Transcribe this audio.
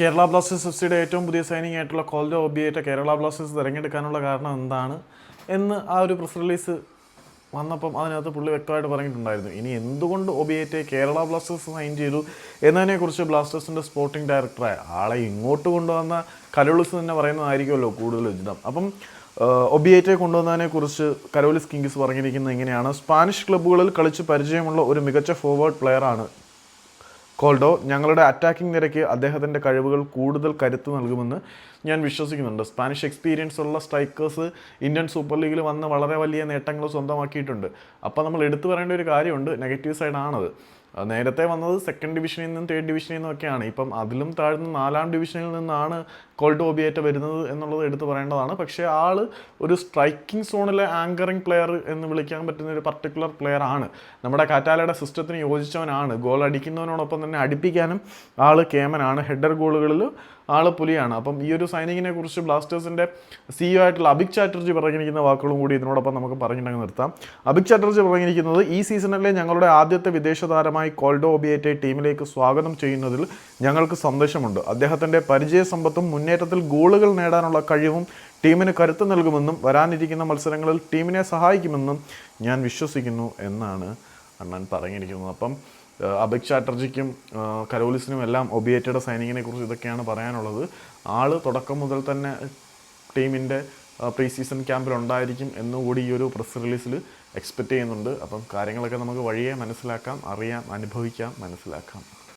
Kerala Blasters F സിയുടെ ഏറ്റവും പുതിയ സൈനിങ് ആയിട്ടുള്ള കോൾഡോ ഒബിയേറ്റ കേരള ബ്ലാസ്റ്റേഴ്സ് തിരഞ്ഞെടുക്കാനുള്ള കാരണം എന്താണ് എന്ന് ആ ഒരു പ്രസ് റിലീസ് വന്നപ്പം അതിനകത്ത് പുള്ളി വ്യക്തമായിട്ട് പറഞ്ഞിട്ടുണ്ടായിരുന്നു. ഇനി എന്തുകൊണ്ട് ഒബിയേറ്റെ കേരള ബ്ലാസ്റ്റേഴ്സ് സൈൻ ചെയ്തു എന്നതിനെക്കുറിച്ച് ബ്ലാസ്റ്റേഴ്സിന്റെ സ്പോർട്ടിംഗ് ഡയറക്ടറായ ആളെ ഇങ്ങോട്ട് കൊണ്ടുവന്ന കലോളിസ് തന്നെ പറയുന്നതായിരിക്കുമല്ലോ കൂടുതൽ ഉചിതം. അപ്പം ഒബിയേറ്റെ കൊണ്ടുവന്നതിനെക്കുറിച്ച് കരോലിസ് കിങ്സ് പറഞ്ഞിരിക്കുന്നത് എങ്ങനെയാണ്? സ്പാനിഷ് ക്ലബ്ബുകളിൽ കളിച്ച് പരിചയമുള്ള ഒരു മികച്ച ഫോർവേഡ് പ്ലെയറാണ് കോൾഡോ ഞങ്ങളുടെ അറ്റാക്കിംഗ് നിരയ്ക്ക് അദ്ദേഹത്തിന്റെ കഴിവുകൾ കൂടുതൽ കരുത്ത് നൽകുമെന്ന് ഞാൻ വിശ്വസിക്കുന്നുണ്ട്. സ്പാനിഷ് എക്സ്പീരിയൻസ് ഉള്ള സ്ട്രൈക്കേഴ്സ് ഇന്ത്യൻ സൂപ്പർ ലീഗിൽ വന്ന് വളരെ വലിയ നേട്ടങ്ങൾ സ്വന്തമാക്കിയിട്ടുണ്ട്. അപ്പോൾ നമ്മൾ എടുത്തു പറയേണ്ട ഒരു കാര്യമുണ്ട്. നെഗറ്റീവ് സൈഡാണത് നേരത്തെ വന്നത് സെക്കൻഡ് ഡിവിഷനിൽ നിന്നും തേർഡ് ഡിവിഷനിൽ നിന്നൊക്കെയാണ് ഇപ്പം അതിലും താഴ്ന്ന നാലാം ഡിവിഷനിൽ നിന്നാണ് കോൾഡ് ഒബിയേറ്റ വരുന്നത് എന്നുള്ളത് എടുത്തു പറയേണ്ടതാണ്. പക്ഷേ ആൾ ഒരു സ്ട്രൈക്കിംഗ് സോണിലെ ആങ്കറിംഗ് പ്ലെയർ എന്ന് വിളിക്കാൻ പറ്റുന്ന ഒരു പർട്ടിക്കുലർ പ്ലെയർ ആണ്. നമ്മുടെ കാറ്റാലയുടെ സിസ്റ്റത്തിന് യോജിച്ചവനാണ്. ഗോൾ അടിക്കുന്നവനോടൊപ്പം തന്നെ അടിപ്പിക്കാനും ആൾ കേമനാണ്. ഹെഡർ ഗോളുകളിൽ ആൾ പുലിയാണ് അപ്പം ഈ ഒരു സൈനിങ്ങിനെ കുറിച്ച് ബ്ലാസ്റ്റേഴ്സിന്റെ സിഇഒ ആയിട്ടുള്ള അഭിക് ചാറ്റർജി പറഞ്ഞിരിക്കുന്ന വാക്കുകളും കൂടി ഇതിനോടൊപ്പം നമുക്ക് പറഞ്ഞിട്ടുണ്ടെങ്കിൽ നിർത്താം. അഭിക് ചാറ്റർജി പറഞ്ഞിരിക്കുന്നത് ഈ സീസണിലെ ഞങ്ങളുടെ ആദ്യത്തെ വിദേശ താരമായി കോൾഡോ ഒബിയേറ്റെ ടീമിലേക്ക് സ്വാഗതം ചെയ്യുന്നതിൽ ഞങ്ങൾക്ക് സന്തോഷമുണ്ട്. അദ്ദേഹത്തിന്റെ പരിചയ സമ്പത്തും മുന്നേറ്റത്തിൽ ഗോളുകൾ നേടാനുള്ള കഴിവും ടീമിന് കരുത്ത് നൽകുമെന്നും വരാനിരിക്കുന്ന മത്സരങ്ങളിൽ ടീമിനെ സഹായിക്കുമെന്നും ഞാൻ വിശ്വസിക്കുന്നു എന്നാണ് അണ്ണൻ പറഞ്ഞിരിക്കുന്നത്. അപ്പം അഭിക് ചാറ്റർജിക്കും കരോലിസിനും എല്ലാം ഒബിയേറ്റയുടെ സൈനിങ്ങിനെ കുറിച്ച് ഇതൊക്കെയാണ് പറയാനുള്ളത്. ആൾ തുടക്കം മുതൽ തന്നെ ടീമിന്റെ പ്രീ സീസൺ ക്യാമ്പിൽ ഉണ്ടായിരിക്കും എന്നുകൂടി ഈ ഒരു പ്രസ് റിലീസിൽ എക്സ്പെക്റ്റ് ചെയ്യുന്നുണ്ട്. അപ്പം കാര്യങ്ങളൊക്കെ നമുക്ക് വഴിയെ മനസ്സിലാക്കാം അറിയാം അനുഭവിക്കാം മനസ്സിലാക്കാം.